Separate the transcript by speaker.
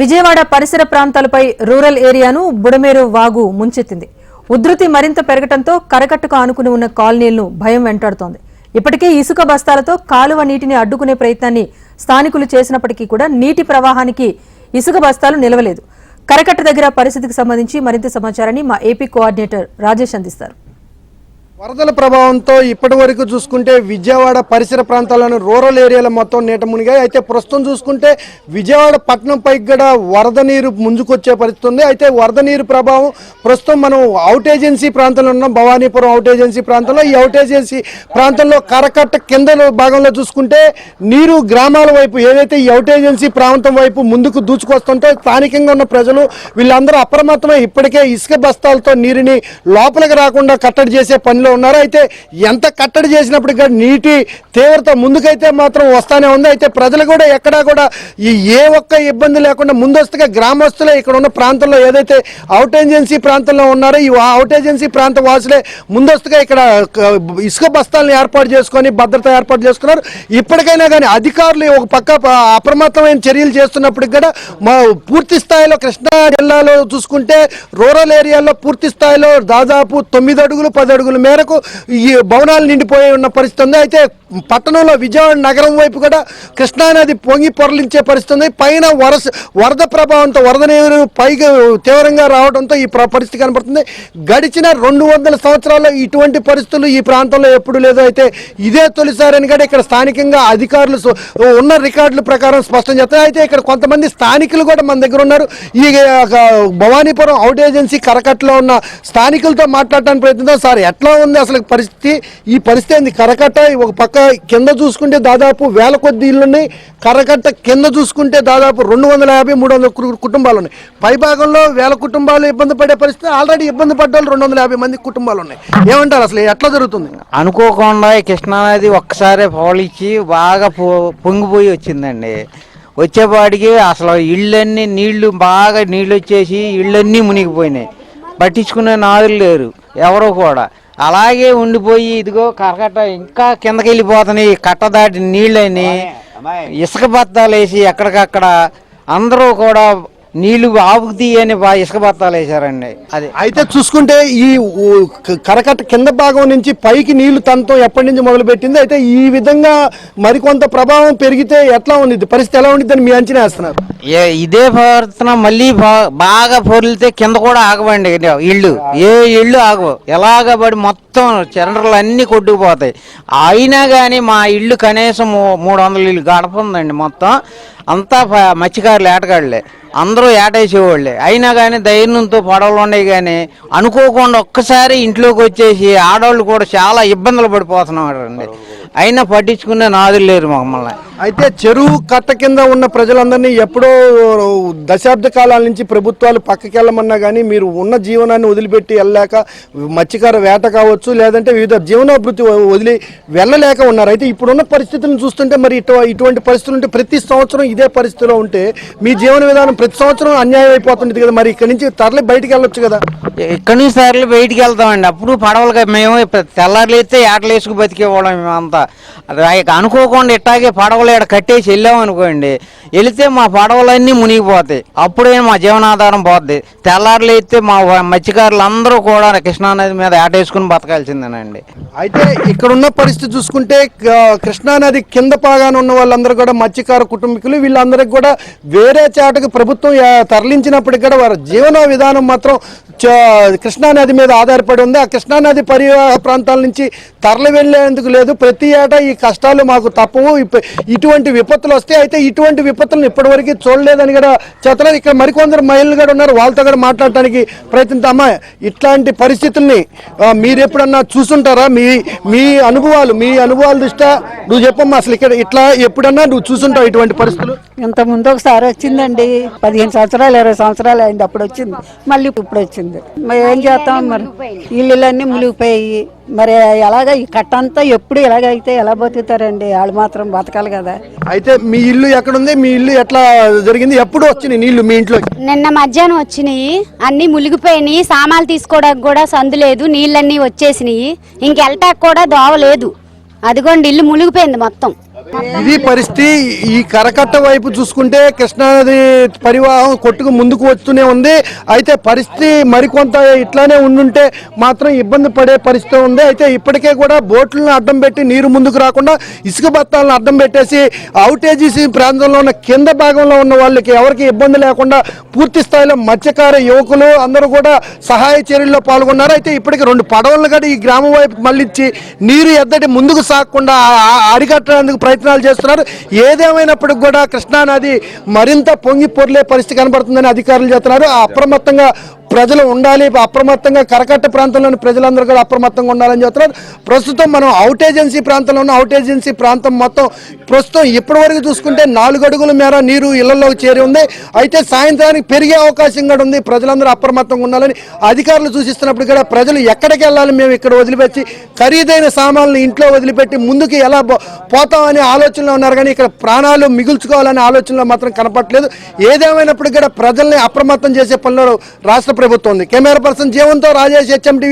Speaker 1: విజయవాడ పరిసర ప్రాంతాలపై రూరల్ ఏరియాను బుడమేరు వాగు ముంచెత్తింది. ఉధృతి మరింత పెరగటంతో కరకట్టుకు ఆనుకుని ఉన్న కాలనీలను భయం వెంటాడుతోంది. ఇప్పటికే ఇసుక బస్తాలతో కాలువ నీటిని అడ్డుకునే ప్రయత్నాన్ని స్థానికులు చేసినప్పటికీ కూడా నీటి ప్రవాహానికి ఇసుక బస్తాలు నిలవలేదు. కరకట్ట దగ్గర పరిస్థితికి సంబంధించి మరింత సమాచారాన్ని మా ఏపీ కోఆర్డినేటర్ రాజేష్ అందిస్తారు.
Speaker 2: వరదల ప్రభావంతో ఇప్పటి వరకు చూసుకుంటే విజయవాడ పరిసర ప్రాంతాలను రూరల్ ఏరియాలో మొత్తం నీట మునిగాయి. అయితే ప్రస్తుతం చూసుకుంటే విజయవాడ పట్టణం పైకి కూడా వరద నీరు ముందుకొచ్చే పరిస్థితి ఉంది. అయితే వరద నీరు ప్రభావం ప్రస్తుతం మనం అవుట్ ఏజెన్సీ ప్రాంతంలో ఉన్నాం. భవానీపురం అవుట్ ఏజెన్సీ ప్రాంతంలో. ఈ అవుట్ ఏజెన్సీ ప్రాంతంలో కరకట్ట కింద భాగంలో చూసుకుంటే నీరు గ్రామాల వైపు ఏదైతే ఈ అవుట్ ఏజెన్సీ ప్రాంతం వైపు ముందుకు దూచుకొస్తుంటే స్థానికంగా ఉన్న ప్రజలు వీళ్ళందరూ అప్రమత్తమై ఇప్పటికే ఇసుక బస్తాలతో నీరుని లోపలికి రాకుండా కట్టడి చేసే పనిలో ఉన్నారు అయితే ఎంత కట్టడి చేసినప్పటికీ కూడా నీటి తీవ్రత ముందుకైతే మాత్రం వస్తానే ఉంది. అయితే ప్రజలు కూడా ఎక్కడా కూడా ఈ ఏ ఒక్క ఇబ్బంది లేకుండా ముందస్తుగా గ్రామస్తులే ఇక్కడ ఉన్న ప్రాంతంలో ఏదైతే అవుట్ ఏజెన్సీ ప్రాంతంలో ఉన్నారో ఈ అవుట్ ఏజెన్సీ ప్రాంత వాసులే ముందస్తుగా ఇక్కడ ఇసుక బస్తాలను ఏర్పాటు చేసుకొని భద్రత ఏర్పాటు చేసుకున్నారు. ఇప్పటికైనా కానీ అధికారులు ఒక పక్క అప్రమత్తమైన చర్యలు చేస్తున్నప్పటికి కూడా మా పూర్తి స్థాయిలో కృష్ణా జిల్లాలో చూసుకుంటే రూరల్ ఏరియాలో పూర్తి స్థాయిలో దాదాపు తొమ్మిది అడుగులు పది అడుగుల మేరకు ఈ భవనాలు నిండిపోయి ఉన్న పరిస్థితి ఉంది. అయితే పట్టణంలో విజయవాడ నగరం వైపు కూడా కృష్ణానది పొంగి పొరలించే పరిస్థితి ఉంది. పైన వరస వరద ప్రభావంతో వరద నీరు పైకి తీవ్రంగా రావడంతో ఈ పరిస్థితి కనబడుతుంది. గడిచిన రెండు వందల సంవత్సరాల్లో ఇటువంటి పరిస్థితులు ఈ ప్రాంతంలో ఎప్పుడు లేదు. అయితే ఇదే తొలిసారని కూడా ఇక్కడ స్థానికంగా అధికారులు ఉన్న రికార్డుల ప్రకారం స్పష్టం చేస్తారు అయితే ఇక్కడ కొంతమంది స్థానికులు కూడా మన దగ్గర ఉన్నారు. ఈ ఒక భవానీపురం అవుట్ ఏజెన్సీ కరకట్లో ఉన్న స్థానికులతో మాట్లాడటానికి ప్రయత్నిద్దాం. సార్ ఎట్లా ఉంది అసలు పరిస్థితి. ఈ పరిస్థితి ఏంది? కరకట్ట ఒక పక్క కింద చూసుకుంటే దాదాపు వేల కొద్ది ఇళ్ళున్నాయి కరకట్ట కింద చూసుకుంటే దాదాపు రెండు వందల యాభై మూడు వందల కుటుంబాలు ఉన్నాయి. పై భాగంలో వేల కుటుంబాలు ఇబ్బంది పడే పరిస్థితి. ఆల్రెడీ ఇబ్బంది పడ్డాలు రెండు వందల యాభై మంది కుటుంబాలు ఉన్నాయి. ఏమంటారు అసలు? ఎట్లా జరుగుతుంది?
Speaker 3: అనుకోకుండా కృష్ణానది ఒక్కసారి పోలిచ్చి బాగా పొ పొంగిపోయి వచ్చిందండి. వచ్చేపాటికి అసలు ఇళ్ళన్నీ నీళ్ళు బాగా నీళ్ళు వచ్చేసి ఇళ్ళన్నీ మునిగిపోయినాయి. పట్టించుకునే నాదులు లేరు. ఎవరో కూడా. అలాగే ఉండిపోయి ఇదిగో కరకట్ట ఇంకా కిందకి వెళ్ళిపోతున్నాయి కట్ట దాటి నీళ్ళని ఇసుక బత్తాలు వేసి ఎక్కడికక్కడ అందరూ కూడా నీళ్ళు ఆపుకుతీ అని ఇసుక బత్తాలు వేసారండి అది.
Speaker 2: అయితే చూసుకుంటే ఈ కరకట్ట కింద భాగం నుంచి పైకి నీళ్ళు తనతో ఎప్పటి నుంచి మొదలు పెట్టింది అయితే ఈ విధంగా మరికొంత ప్రభావం పెరిగితే ఎట్లా ఉంది పరిస్థితి ఎలా ఉండిద్దని మీ అంచనా వేస్తున్నారు.
Speaker 3: ఏ ఇదే ప్రవర్తన మళ్ళీ బాగా పొరిలితే కింద కూడా ఆగవండి. ఇళ్ళు ఏ ఇళ్ళు ఆగవు. ఎలాగబడి మొత్తం మొత్తం చండ్రలు అన్నీ కొట్టుకుపోతాయి. అయినా కానీ మా ఇల్లు కనీసం మూడు వందల ఇల్లు గడప ఉందండి మొత్తం. అంతా మత్స్యకారులు ఏటగాళ్ళే. అందరూ ఏటేసేవాళ్ళే. అయినా కానీ ధైర్యంతో పడవలు ఉన్నాయి కానీ అనుకోకుండా ఒక్కసారి ఇంట్లోకి వచ్చేసి ఆడవాళ్ళు కూడా చాలా ఇబ్బందులు పడిపోతున్నారండి అయినా పట్టించుకునే నాదులు లేరు మమ్మల్ని.
Speaker 2: అయితే చెరువు కట్ట కింద ఉన్న ప్రజలందరినీ ఎప్పుడో దశాబ్ద కాలాల నుంచి ప్రభుత్వాలు పక్కకి వెళ్ళమన్నా కానీ మీరు ఉన్న జీవనాన్ని వదిలిపెట్టి వెళ్ళలేక మత్స్యకార వేట కావచ్చు లేదంటే వివిధ జీవనాభివృద్ధి వదిలి వెళ్ళలేక ఉన్నారు. అయితే ఇప్పుడున్న పరిస్థితులను చూస్తుంటే మరి ఇటు ఇటువంటి పరిస్థితులు ఉంటే ప్రతి సంవత్సరం ఇదే పరిస్థితిలో ఉంటే మీ జీవన విధానం ప్రతి సంవత్సరం అన్యాయం అయిపోతుంది కదా మరి. ఇక్కడ నుంచి తరలి బయటికి వెళ్ళొచ్చు కదా.
Speaker 3: ఇక్కడి నుంచి సార్లు బయటికి వెళ్తామండి. అప్పుడు పడవలుగా మేము తెల్లారులు ఎత్తే ఏటలు వేసుకు బతికేవాళ్ళం మేమంతా. అనుకోకుండా ఇట్టాగే పడవలు ఇక్కడ కట్టేసి వెళ్ళాం అనుకోండి వెళితే మా పడవలన్నీ మునిగిపోతాయి. అప్పుడే మా జీవనాధారం పోద్ది. తెల్లారులు అయితే మా మత్స్యకారులు అందరూ కూడా కృష్ణానది మీద ఏటేసుకుని బతకాల్సిందేనండి.
Speaker 2: అయితే ఇక్కడున్న పరిస్థితి చూసుకుంటే క- కృష్ణానది కింద పాగాన ఉన్న వాళ్ళందరూ కూడా మత్స్యకార కుటుంబీకులు వీళ్ళందరికీ కూడా వేరే చాటకు ప్రభుత్వం తరలించినప్పటికీ కూడా వారి జీవన విధానం మాత్రం కృష్ణానది మీద ఆధారపడి ఉంది. ఆ కృష్ణానది పరివాహ ప్రాంతాల నుంచి తరలి వెళ్ళేందుకు లేదు. ప్రతి ఏటా ఈ కష్టాలు మాకు తప్పవు. ఇటువంటి విపత్తులు వస్తే అయితే ఇటువంటి విపత్తులను ఇప్పటివరకు చూడలేదని కూడా చెప్తున్నారు. ఇక్కడ మరికొందరు మహిళలు కూడా ఉన్నారు. వాళ్ళతో కూడా మాట్లాడటానికి ప్రయత్నిద్దామా? ఇట్లాంటి పరిస్థితుల్ని మీరు ఎప్పుడన్నా చూసుంటారా? మీ మీ అనుభవాలు మీ అనుభవాల దృష్ట్యా నువ్వు చెప్పమ్మా అసలు ఇక్కడ ఇట్లా ఎప్పుడన్నా నువ్వు చూసుంటావు ఇటువంటి పరిస్థితులు?
Speaker 4: ఇంత ముందు ఒకసారి వచ్చిందండి. పదిహేను సంవత్సరాలు ఇరవై సంవత్సరాలు అయింది. అప్పుడు వచ్చింది. మళ్ళీ ఇప్పుడు వచ్చింది. మరి ఏం చేస్తాం మరి? ఇల్లులన్నీ మునిగిపోయి మరి ఎలాగ ఈ కట్టంతా ఎప్పుడు ఎలాగైతే ఎలా బతుకుతారండి? వాళ్ళు మాత్రం బతకాలి కదా.
Speaker 2: అయితే మీ ఇల్లు ఎక్కడుంది? మీ ఇల్లు ఎట్లా జరిగింది? ఎప్పుడు వచ్చినాయి నీళ్ళు మీ ఇంట్లోకి?
Speaker 5: నిన్న మధ్యాహ్నం వచ్చినాయి. అన్ని మునిగిపోయినాయి. సామాన్లు తీసుకోవడానికి కూడా సందు లేదు. నీళ్ళన్నీ వచ్చేసినాయి. ఇంకెళ్ళటానికి కూడా దోవ లేదు. అదిగోండి ఇల్లు మునిగిపోయింది మొత్తం.
Speaker 2: ఇది పరిస్థితి. ఈ కరకట్ట వైపు చూసుకుంటే కృష్ణానది పరివాహం కొట్టుకు ముందుకు వస్తూనే ఉంది. అయితే పరిస్థితి మరికొంత ఇట్లానే ఉండుంటే మాత్రం ఇబ్బంది పడే పరిస్థితి ఉంది. అయితే ఇప్పటికే కూడా బోట్లను అడ్డం పెట్టి నీరు ముందుకు రాకుండా ఇసుక బత్తాలను అడ్డం పెట్టేసి అవుటేజీస్ ప్రాంతంలో ఉన్న కింద భాగంలో ఉన్న వాళ్ళకి ఎవరికి ఇబ్బంది లేకుండా పూర్తి స్థాయిలో మత్స్యకార యువకులు అందరూ కూడా సహాయ చర్యల్లో పాల్గొన్నారు. అయితే ఇప్పటికి రెండు పడవలను కూడా ఈ గ్రామం వైపు మళ్ళించి నీరు ఎద్దటి ముందుకు సాగకుండా అరికట్టడానికి ప్రయత్నం ప్రయత్నాలు చేస్తున్నారు. ఏదేమైనప్పటికి కూడా కృష్ణానది మరింత పొంగి పొర్లే పరిస్థితి కనబడుతుందని అధికారులు చెప్తున్నారు. అప్రమత్తంగా ప్రజలు ఉండాలి అప్రమత్తంగా కరకట్ట ప్రాంతంలోని ప్రజలందరూ కూడా అప్రమత్తంగా ఉండాలని చెప్తున్నారు. ప్రస్తుతం మనం అవుట్ ఏజెన్సీ ప్రాంతంలో ఉన్న అవుట్ ఏజెన్సీ ప్రాంతం మొత్తం ప్రస్తుతం ఇప్పటి వరకు చూసుకుంటే నాలుగు అడుగుల మేర నీరు ఇళ్ళలోకి చేరి ఉంది. అయితే సాయంత్రానికి పెరిగే అవకాశం కూడా ఉంది. ప్రజలందరూ అప్రమత్తంగా ఉండాలని అధికారులు సూచిస్తున్నప్పుడు కూడా ప్రజలు ఎక్కడికి వెళ్ళాలి మేము ఇక్కడ వదిలిపెట్టి ఖరీదైన సామాన్లు ఇంట్లో వదిలిపెట్టి ముందుకు ఎలా పో- పోతామనే ఆలోచనలో ఉన్నారు కానీ ఇక్కడ ప్రాణాలు మిగుల్చుకోవాలనే ఆలోచనలో మాత్రం కనపట్లేదు ఏదేమైనప్పటికీ కూడా ప్రజల్ని అప్రమత్తం చేసే పనిలో రాష్ట్ర ప్రభుత్వం ఉంది. కెమెరా పర్సన్ జీవంతో రాజేష్ హెచ్ఎండి